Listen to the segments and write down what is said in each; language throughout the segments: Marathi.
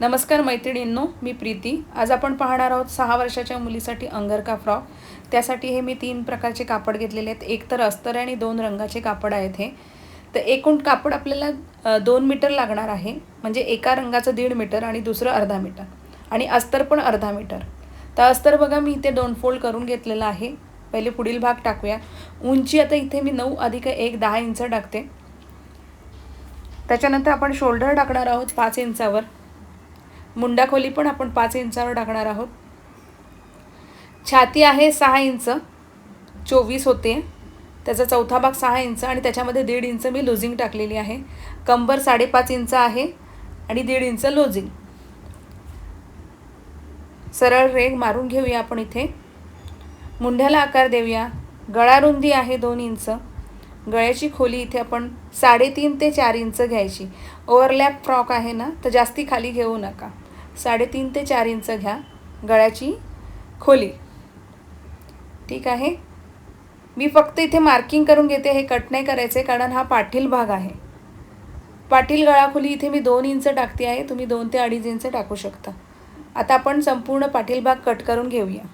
नमस्कार मैत्रिणींनो मी प्रीती. आज आपण पाहणार आहोत सहा वर्षाच्या मुलीसाठी अंगरका फ्रॉक. त्यासाठी हे मी तीन प्रकारचे कापड घेतलेले आहेत. एक तर अस्तर आणि दोन रंगाचे कापड आहेत हे. तर एकूण कापड आपल्याला दोन मीटर लागणार आहे. म्हणजे एका रंगाचं दीड मीटर आणि दुसरं अर्धा मीटर. आणि अस्तर पण अर्धा मीटर. तर अस्तर बघा मी इथे दोन फोल्ड करून घेतलेलं आहे. पहिले पुढील भाग टाकूया. उंची आता इथे मी नऊ अधिक एक दहा इंच टाकते. त्याच्यानंतर आपण शोल्डर टाकणार आहोत पाच इंचावर. मुंडाखोली पण आपण पाच इंचावर टाकणार आहोत. छाती आहे सहा इंच चोवीस होते. त्याचा चौथा भाग सहा इंच आणि त्याच्यामध्ये दीड इंच मी लुझिंग टाकलेली आहे. कंबर साडेपाच इंच आहे आणि दीड इंच लुझिंग. सरळ रेग मारून घेऊया आपण इथे. मुंढ्याला आकार देऊया. गळा रुंदी आहे दोन इंच. गळ्याची खोली इथे आपण साडेतीन ते चार इंच घ्यायची. ओव्हरलॅप फ्रॉक आहे ना तर जास्ती खाली घेऊ नका. साडेतीन ते चार इंच घ्या गळ्याची खोली. ठीक आहे? मी फक्त इथे मार्किंग करून घेते हे कट नाही करायचे कारण हा पाठील भाग आहे. पाटील गळाखोली इथे मी दोन इंच टाकते आहे तुम्ही दोन ते अडीच इंच टाकू शकता. आता आपण संपूर्ण पाटील भाग कट करून घेऊया.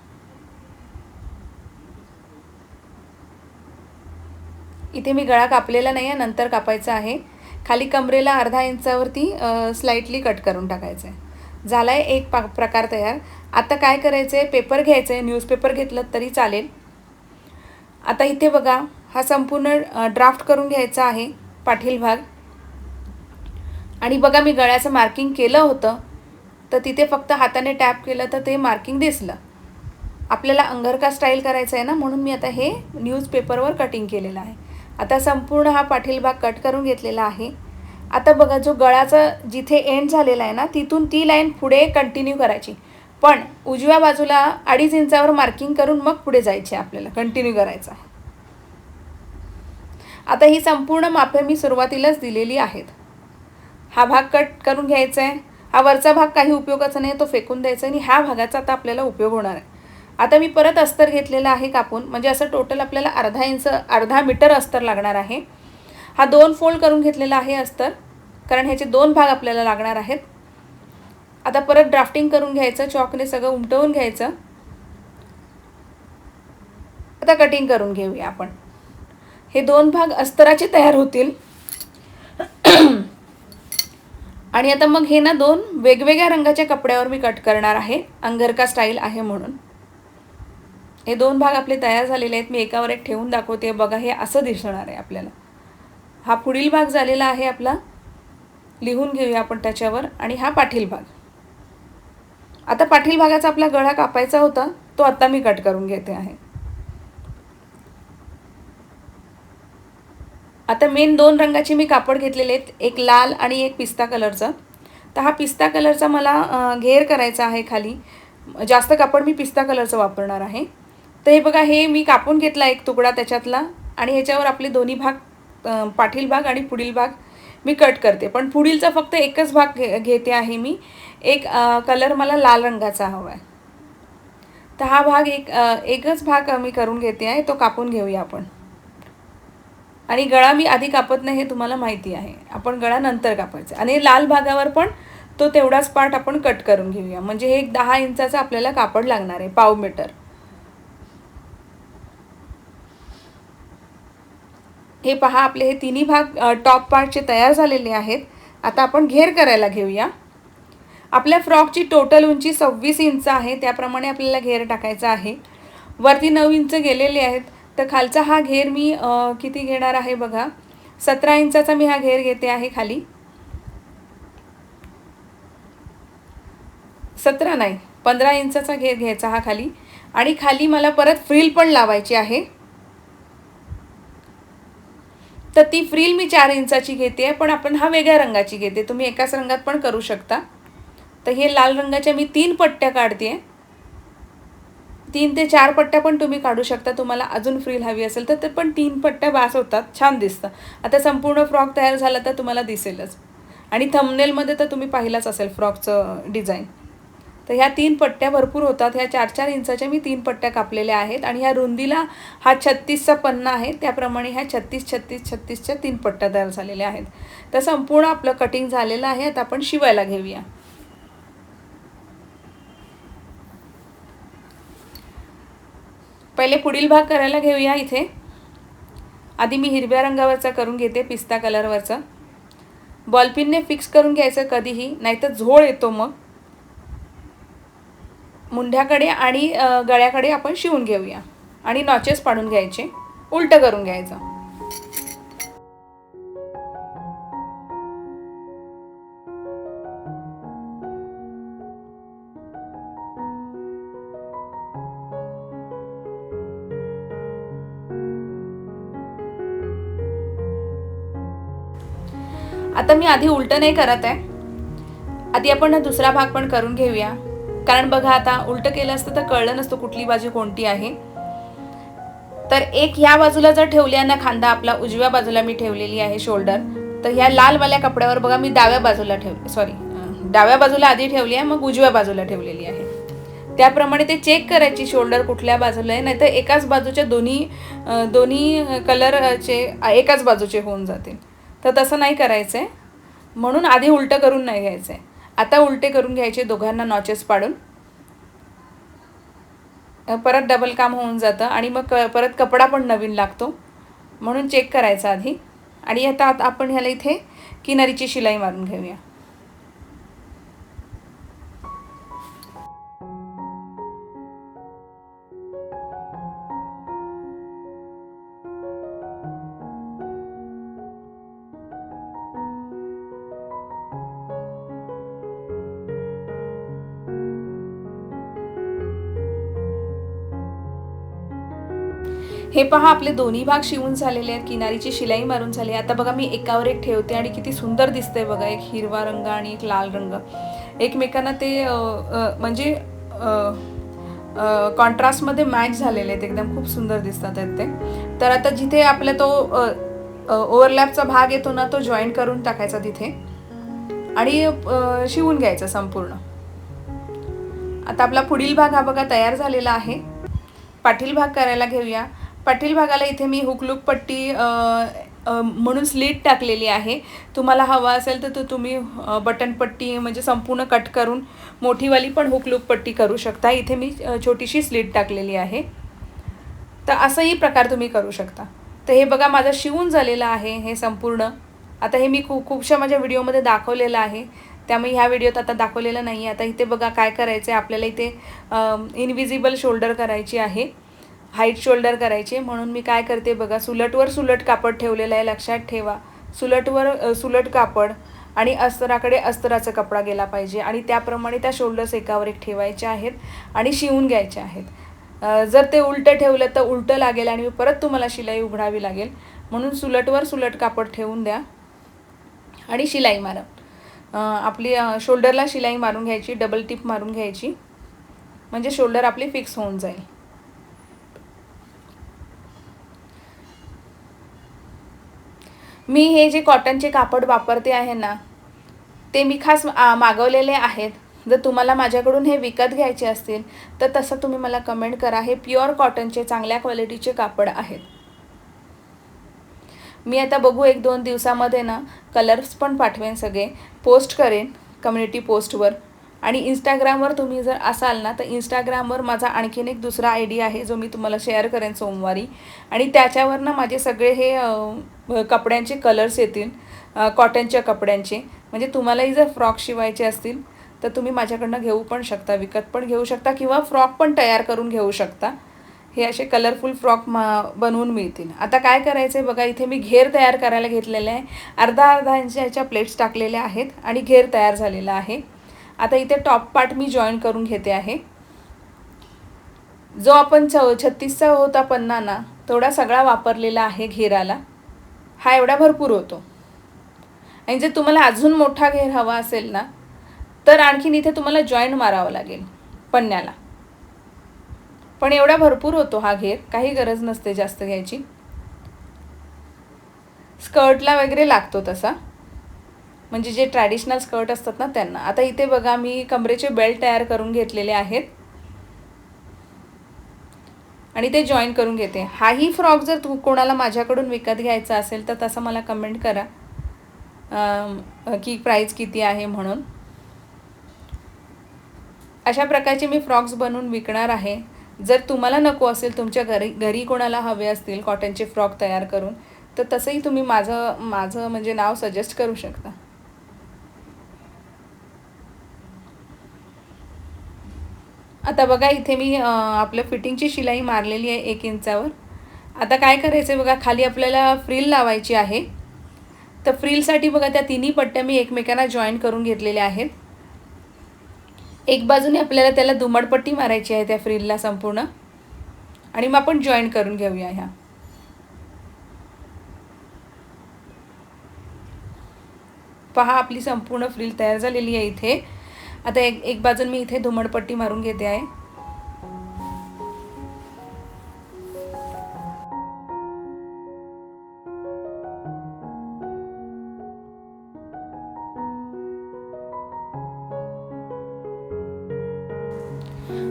इथे मी गळा कापलेला नाही आहे नंतर कापायचा आहे. खाली कमरेला अर्धा इंचावरती स्लाइटली कट करून टाकायचं आहे. झाला आहे एक पा प्रकार तयार. आता काय करायचं आहे पेपर घ्यायचं आहे न्यूजपेपर घेतलं तरी चालेल. आता इथे बघा हा संपूर्ण ड्राफ्ट करून घ्यायचा आहे पाठील भाग. आणि बघा मी गळ्याचं मार्किंग केलं होतं तर तिथे फक्त हाताने टॅप केलं तर ते मार्किंग दिसलं. आपल्याला अंगरका स्टाईल करायचं आहे ना म्हणून मी आता हे न्यूजपेपरवर कटिंग केलेलं आहे. आता संपूर्ण हा पाठील भाग कट करून घेतलेला आहे. आता बघा जो गळाचा जिथे एंड झालेला आहे ना तिथून ती लाईन पुढे कंटिन्यू करायची. पण उजव्या बाजूला अडीच इंचावर मार्किंग करून मग पुढे जायचे आपल्याला कंटिन्यू करायचा. आता ही संपूर्ण मापे मी सुरुवातीलाच दिलेली आहेत. हा भाग कट करून घ्यायचा आहे. हा वरचा भाग काही उपयोगाचा नाही तो फेकून द्यायचा आणि ह्या भागाचा आता आपल्याला उपयोग होणार आहे. आता मी परत अस्तर घेतलेला आहे कापून म्हणजे असं टोटल आपल्याला अर्धा इंच अर्धा मीटर अस्तर लागणार आहे. हा दोन फोल्ड करून घेतलेला आहे अस्तर कारण ह्याचे दोन भाग आपल्याला लागणार आहेत. आता परत ड्राफ्टिंग करून घ्यायचं चॉकने सगळं उमटवून घ्यायचं. आता कटिंग करून घेऊया आपण. हे दोन भाग अस्तराचे तयार होतील. आणि आता मग हे ना दोन वेगवेगळ्या रंगाच्या कपड्यावर मी कट करणार आहे. अंगरका स्टाईल आहे म्हणून. हे दोन भाग आपले तयार झालेले आहेत. मी एकावर एक ठेवून दाखवते. बघा हे असं दिसणार आहे आपल्याला. हा पुढील भाग झालेला आहे आपला. लिहून घेऊया आपण त्याच्यावर आणि हा पाठील भाग. आता पाठील भागाचा आपला गळा कापायचा होता तो आता मी कट करून घेते आहे. आता मेन दोन रंगाचे मी कापड घेतलेले आहेत एक लाल आणि एक पिस्ता कलरचा. तर हा पिस्ता कलरचा मला घेर करायचा आहे खाली. जास्त कापड मी पिस्ता कलरचं वापरणार आहे. तर हे बघा हे मी कापून घेतला एक तुकडा त्याच्यातला आणि ह्याच्यावर आपले दोन्ही भाग पाठील भाग आणि पुढील भाग मी कट करते. पण पुढीलचा फक्त एकच भाग घे घेते आहे मी. एक कलर मला लाल रंगाचा हवा आहे तर हा भाग एक एकच भाग मी करून घेते आहे तो कापून घेऊया आपण. आणि गळा मी आधी कापत नाही हे तुम्हाला माहिती आहे. आपण गळा नंतर कापायचा. आणि लाल भागावर पण तो तेवढाच पार्ट आपण कट करून घेऊया. म्हणजे हे एक दहा इंचाचं आपल्याला कापड लागणार आहे पाव मीटर. हे पहा आपले हे तिन्ही भाग टॉप पार्टचे तयार झालेले आहेत. आता आपण घेर करायला घेऊया. आपल्या फ्रॉकची टोटल उंची सव्वीस इंच आहे त्याप्रमाणे आपल्याला घेर टाकायचा आहे. वरती नऊ इंच गेलेले आहेत. तर खालचा हा घेर मी किती घेणार आहे बघा. सतरा इंचाचा मी हा घेर घेते आहे खाली. सतरा नाही पंधरा इंचाचा घेर घ्यायचा हा खाली. आणि खाली मला परत फ्रील पण लावायची आहे. तर ती फ्रील मी चार इंचाची घेते पण आपण हा वेगळ्या रंगाची घेते. तुम्ही एकाच रंगात पण करू शकता. तर हे लाल रंगाच्या मी तीन पट्ट्या काढते. तीन ते चार पट्ट्या पण तुम्ही काढू शकता. तुम्हाला अजून फ्रील हवी असेल तर ते पण तीन पट्ट्या बास होतात. छान दिसतं. आता संपूर्ण फ्रॉक तयार झाला तर तुम्हाला दिसेलच. आणि थमनेलमध्ये तर तुम्ही पाहिलाच असेल फ्रॉकचं डिझाईन तर ह्या तीन पट्ट्या भरपूर होतात. ह्या चार चार इंचाच्या मी तीन पट्ट्या कापलेल्या आहेत आणि ह्या रुंदीला हा छत्तीसचा पन्ना आहे. त्याप्रमाणे ह्या छत्तीस छत्तीस छत्तीसच्या तीन पट्ट्या तयार झालेल्या आहेत. तर संपूर्ण आपलं कटिंग झालेलं आहे. आता आपण शिवायला घेऊया. पहिले पुढील भाग करायला घेऊया इथे. आधी मी हिरव्या रंगावरचा करून घेते पिस्ता कलरवरचा बॉलपिनने फिक्स करून घ्यायचं कधीही नाहीतर झोळ येतो मग. मुंढ्याकडे आणि गळ्याकडे आपण शिवून घेऊया. आणि नॉचेस पाडून घ्यायचे. उलटं करून घ्यायचं. आता मी आधी उलटं नाही करत आहे. आधी आपण दुसरा भाग पण करून घेऊया. कारण बघा आता उलटं केलं असतं तर कळलं नसतं कुठली बाजू कोणती आहे. तर एक ह्या बाजूला जर ठेवली ना खांदा आपला उजव्या बाजूला मी ठेवलेली आहे शोल्डर तर ह्या लालवाल्या कपड्यावर बघा मी डाव्या बाजूला ठेव सॉरी डाव्या बाजूला आधी ठेवली आहे मग उजव्या बाजूला ठेवलेली आहे. त्याप्रमाणे ते चेक करायची शोल्डर कुठल्या बाजूला आहे नाहीतर एकाच बाजूच्या दोन्ही दोन्ही कलरचे एकाच बाजूचे होऊन जातील. तर तसं नाही करायचं आहे म्हणून आधी उलटं करून नाही घ्यायचं आहे आता उलटे करून घ्यायचे दोघांना नॉचेस पाडून. परत डबल काम होऊन जातं आणि मग क परत कपडा पण नवीन लागतो. म्हणून चेक करायचा आधी. आणि आता आता आपण ह्याला इथे किनारीची शिलाई मारून घेऊया. हे पहा आपले दोन्ही भाग शिवून झालेले आहेत. किनारीची शिलाई मारून झाली आहे. आता बघा मी एकावर एक ठेवते आणि किती सुंदर दिसते बघा. एक हिरवा रंग आणि एक लाल रंग. एकमेकांना ते म्हणजे कॉन्ट्रास्टमध्ये मॅच झालेले आहेत. एकदम खूप सुंदर दिसतात आहेत ते. तर आता जिथे आपला तो ओव्हरलॅपचा भाग येतो ना तो जॉईन करून टाकायचा तिथे. आणि शिवून घ्यायचा संपूर्ण. आता आपला पुढील भाग हा बघा तयार झालेला आहे. पाटील भाग करायला घेऊया. पाटील भागाला इथे मी हुकलूक पट्टी म्हणून स्लीट टाकलेली आहे. तुम्हाला हवा असेल तर तो तुम्ही बटन पट्टी म्हणजे संपूर्ण कट करून मोठीवाली पण हुकलूक पट्टी करू शकता. इथे मी छोटीशी स्लीट टाकलेली आहे. तर असंही प्रकार तुम्ही करू शकता. तर हे बघा माझं शिवून झालेलं आहे हे संपूर्ण. आता हे मी खूप खूपशा माझ्या व्हिडिओमध्ये दाखवलेलं आहे. त्यामुळे ह्या व्हिडिओत आता दाखवलेलं नाही आता इथे बघा काय करायचं आहे आपल्याला इथे इनविजिबल शोल्डर करायची आहे. हाईट शोल्डर करायचे. म्हणून मी काय करते बघा सुलटवर सुलट कापड ठेवलेलं आहे लक्षात ठेवा. सुलटवर सुलट कापड आणि अस्तराकडे अस्तराचा कपडा गेला पाहिजे आणि त्याप्रमाणे त्या शोल्डर्स एकावर एक ठेवायच्या आहेत आणि शिवून घ्यायच्या आहेत. जर ते उलटं ठेवलं तर उलटं लागेल आणि परत तुम्हाला शिलाई उघडावी लागेल. म्हणून सुलटवर सुलट कापड ठेवून द्या आणि शिलाई मारा. आपली शोल्डरला शिलाई मारून घ्यायची डबल टिप मारून घ्यायची. म्हणजे शोल्डर आपली फिक्स होऊन जाईल. मी हे जे कॉटनचे कापड वापरते आहे ना ते मी खास मागवलेले आहेत. जर तुम्हाला माझ्याकडून हे विकत घ्यायचे असतील तर तसं तुम्ही मला कमेंट करा. हे प्युअर कॉटनचे चांगल्या क्वालिटीचे कापड आहेत. मी आता बघू एक दोन दिवसामध्ये ना कलर्स पण पाठवेन सगळे. पोस्ट करेन कम्युनिटी पोस्टवर आणि इंस्टाग्रामवर तुम्ही जर असाल ना तर इंस्टाग्रामवर माझा आणखीन एक दुसरा आय डी आहे जो मी तुम्हाला शेअर करेन सोमवारी. आणि त्याच्यावर ना माझे सगळे हे कपड्यांचे कलर्स येतील कॉटनच्या कपड्यांचे. म्हणजे तुम्हालाही जर फ्रॉक शिवायचे असतील तर तुम्ही माझ्याकडनं घेऊ पण शकता विकत पण घेऊ शकता किंवा फ्रॉक पण तयार करून घेऊ शकता. हे असे कलरफुल फ्रॉक मा बनवून मिळतील. आता काय करायचं आहे बघा इथे मी घेर तयार करायला घेतलेलं आहे. अर्धा अर्धा इंचाच्या प्लेट्स टाकलेल्या आहेत आणि घेर तयार झालेला आहे. आता इथे टॉप पार्ट मी जॉईन करून घेते आहे. जो आपण च छत्तीसचा होता पन्ना ना तेवढा सगळा वापरलेला आहे घेराला. हा एवढा भरपूर होतो. आणि जर तुम्हाला अजून मोठा घेर हवा असेल ना तर आणखीन इथे तुम्हाला जॉईंट मारावं लागेल पन्न्याला. पण एवढा भरपूर होतो हा घेर काही गरज नसते जास्त घ्यायची. स्कर्टला वगैरे लागतो तसा. म्हणजे जे ट्रॅडिशनल स्कर्ट असतात ना त्यांना. आता इथे बघा मी कमरेचे बेल्ट तयार करून घेतलेले आहेत. आणि ते जॉईन करून घेते. हाही फ्रॉक जर तू कोणाला माझ्याकडून विकत घ्यायचा असेल तर तसं मला कमेंट करा. की प्राईस किती आहे म्हणून. अशा प्रकारचे मी फ्रॉक्स बनवून विकणार आहे. जर तुम्हाला नको असेल तुमच्या घरी घरी कोणाला हवे असतील कॉटनचे फ्रॉक तयार करून तर तसंही तुम्ही माझं माझं म्हणजे नाव सजेस्ट करू शकता. आता बघा इथे मी आपल्या आपलं फिटिंगची शिलाई मारलेली आहे एक इंचावर. आता काय करायचं आहे बघा खाली आपल्याला फ्रिल लावायची आहे. तर फ्रिलसाठी बघा त्या तिन्ही पट्ट्या मी एकमेकांना जॉईन करून घेतलेल्या आहेत. एक बाजूने आपल्याला त्याला दुमडपट्टी मारायची आहे त्या फ्रिलला संपूर्ण. आणि मग आपण जॉईन करून घेऊया ह्या. पहा आपली संपूर्ण फ्रिल तयार झालेली आहे इथे. आता एक एक बाजून मी इथे धुमडपट्टी मारून घेते आहे.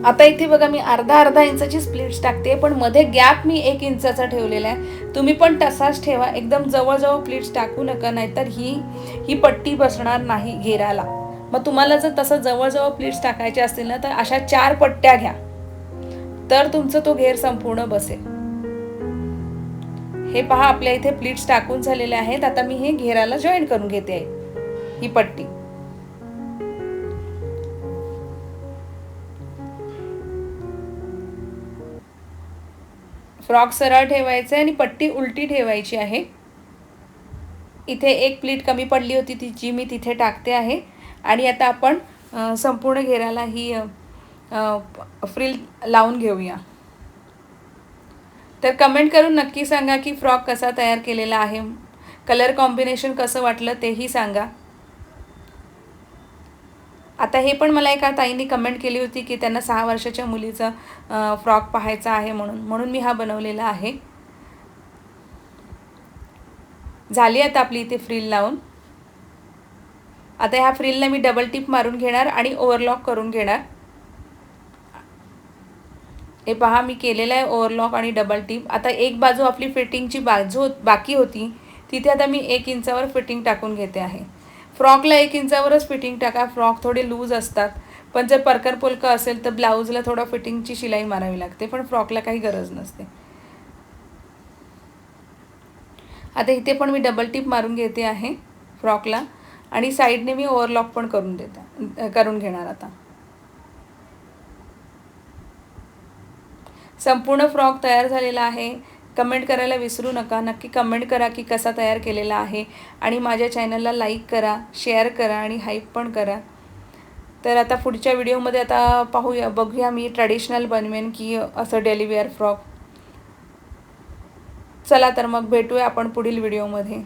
आता इथे बघा मी अर्धा अर्धा इंचाची स्प्लिट्स टाकते पण मध्ये गॅप मी एक इंचाचा ठेवलेला आहे. तुम्ही पण तसाच ठेवा. एकदम जवळजवळ प्लीट्स टाकू नका नाहीतर ही ही पट्टी बसणार नाही घेराला मग तुम्हाला जर तसं जवळजवळ प्लीट्स टाकायचे असतील ना तर अशा चार पट्ट्या घ्या. तर तुमचं तो घेर संपूर्ण बसेल. हे पहा आपल्या इथे प्लीट्स टाकून झालेले आहेत. आता मी हे घेराला जॉईन करून घेते. आहे ही पट्टी. फ्रॉक सरळ ठेवायचं आहे आणि पट्टी उलटी ठेवायची आहे. इथे एक प्लीट कमी पडली होती ती जी मी तिथे टाकते आहे. आणि आता आपण संपूर्ण घेराला ही फ्रिल लावून घेऊया. तर कमेंट करून नक्की सांगा की फ्रॉक कसा तयार केलेला आहे कलर कॉम्बिनेशन कसं वाटलं तेही सांगा. आता हे पण मला एका ताईंनी कमेंट केली होती की त्यांना सहा वर्षाच्या मुलीचं फ्रॉक पाहायचा आहे म्हणून म्हणून मी हा बनवलेला आहे. झाली आता आपली इथे फ्रिल लावून. आता ह्या फ्रिलला मी डबल टिप मारून घेणार आणि ओव्हरलॉक करून घेणार. हे पहा मी केलेलं आहे ओव्हरलॉक आणि डबल टिप आता एक बाजू आपली फिटिंगची बाजू बाकी होती तिथे आता मी एक इंचावर फिटिंग टाकून घेते आहे. फ्रॉकला एक इंचावरच फिटिंग टाका फ्रॉक थोडे लूज असतात. पण जर परकर पोलकं असेल तर ब्लाऊजला थोडं फिटिंगची शिलाई मारावी लागते पण फ्रॉकला काही गरज नसते. आता इथे पण मी डबल टिप मारून घेते आहे फ्रॉकला. आणि साईडने मी ओव्हरलॉक पण करून देते करून घेणार आता. संपूर्ण फ्रॉक तयार झालेला आहे. कमेंट करायला विसरू नका. नक्की कमेंट करा की कसा तयार केलेला आहे. आणि माझ्या चॅनलला लाईक करा शेअर करा आणि हाईप पण करा. तर आता पुढच्या व्हिडिओमध्ये आता पाहूया बघूया मी ट्रॅडिशनल बनवेन की असं डेलिवेअर फ्रॉक. चला तर मग भेटूया आपण पुढील व्हिडिओमध्ये.